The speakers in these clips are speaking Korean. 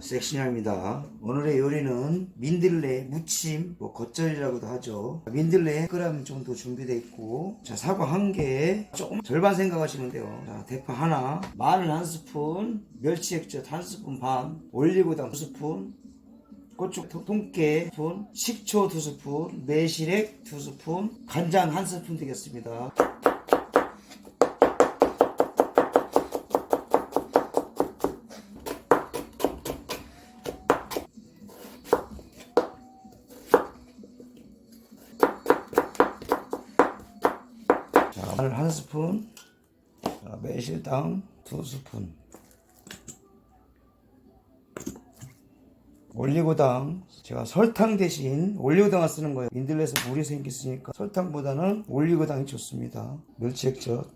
섹시합니다. 오늘의 요리는 민들레 무침, 뭐 겉절이라고도 하죠. 민들레 100g 정도 준비되어 있고, 자 사과 한 개, 조금 절반 생각하시면 돼요. 자 대파 하나, 마늘 한 스푼, 멸치 액젓 한 스푼 반, 올리고당 두 스푼, 고추 통- 통깨 두 스푼, 식초 두 스푼, 매실액 두 스푼, 간장 한 스푼 되겠습니다. 자, 마늘 한 스푼, 자, 매실당 두 스푼, 올리고당 제가 설탕 대신 올리고당을 쓰는 거예요. 민들레에서 물이 생겼으니까 설탕보다는 올리고당이 좋습니다. 멸치액젓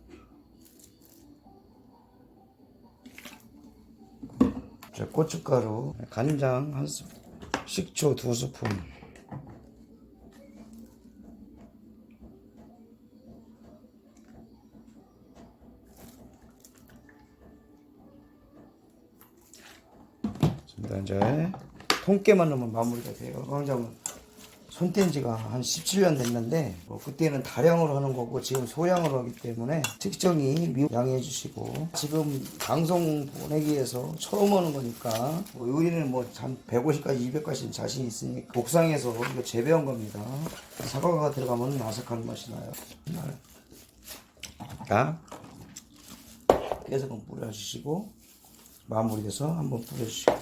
자, 고춧가루 간장 한 스푼 식초 두 스푼 좋습니다. 이제 통깨만 넣으면 마무리가 돼요. 광장은 손뗀 지가 한 17년 됐는데 뭐 그때는 다량으로 하는 거고 지금 소량으로 하기 때문에 특정히 미- 양해해 주시고 지금 방송 보내기 위해서 처음 하는 거니까 뭐 요리는 뭐 한 150까지 200까지 자신 있으니까 복상해서 이거 재배한 겁니다. 사과가 들어가면 아삭한 맛이 나요. 자, 한번 뿌려주시고 마무리돼서 한번 뿌려주시고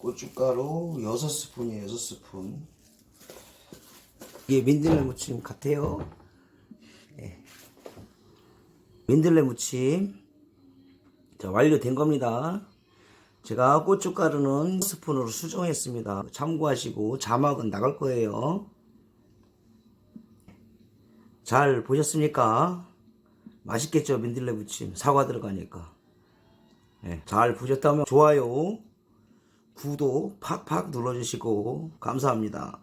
고춧가루 6스푼이에요 6스푼. 이게 민들레 무침 같아요. 예. 민들레 무침. 자 완료된 겁니다. 제가 고춧가루는 스푼으로 수정했습니다. 참고하시고 자막은 나갈 거예요. 잘 보셨습니까? 맛있겠죠 민들레 무침. 사과 들어가니까. 예, 잘 보셨다면 좋아요 구독 팍팍 눌러주시고 감사합니다.